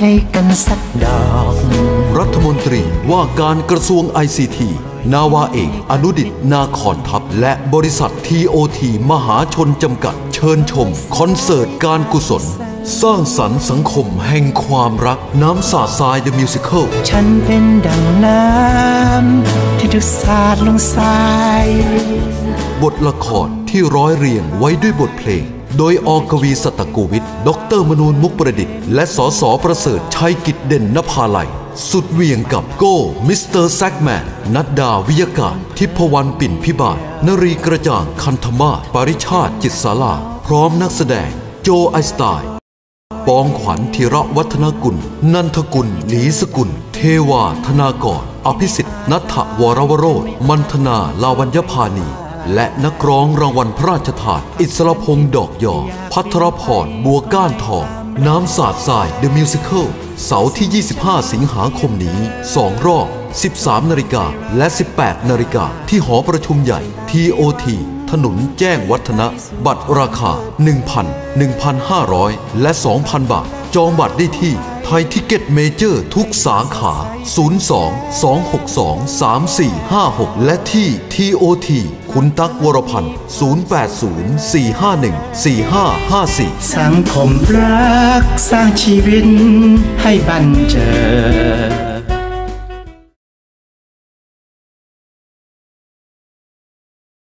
ให้กันสักดอก รัฐมนตรีว่าการกระทรวง ICT นาวาเอกอนุดิตนาคอนทัพ และบริษัท TOT มหาชนจำกัด เชิญชม คอนเสิร์ตการกุศล สร้างสรรค์สังคมแห่งความรักน้ำสาดทราย The Musical ฉันเป็นดังน้ำที่ถูกสาดลงทราย บทละครที่ร้อยเรียงไว้ด้วยบทเพลง โดยอกวีสตกูวิทย์ดรมนูนมุกประดิษฐ์ และสสประเสริฐชัยกิจเด่นนภาลัย สุดเวียงกับโก้ มิสเตอร์แซกแมน นัดดาวิยการทิพวรรณปิ่นพิบาลนรีกระจ่าง คันธมาศปริชาติจิตสาลา พร้อมนักแสดง โจไอสไตล์ปองขวัญธีระวัฒนกุล นันทกุล หลีสกุล เทวาธนากร อภิสิทธิ์นัทธวรวโรธมันธนาลาวัญญพานี และนักร้องรางวัลพระราชทานอิสรพงษ์ดอกยอ พัทรพรบัวก้านทอง น้ำสาดทราย The Musical เสาร์ที่ 25 สิงหาคมนี้ 2 รอบ 13 นาฬิกาและ 18 นาฬิกาที่หอประชุมใหญ่ TOT ถนนแจ้งวัฒนะ บัตรราคา 1,000 1,500 และ 2,000 บาท จองบัตรได้ที่ ไทยทิเก็ตเมเจอร์ทุกสาขา 02 262 3456 และที่ TOT คุณตั๊กวรพันธ์ 080 451 4554 สังคมรักสร้างชีวิตให้บันเจิด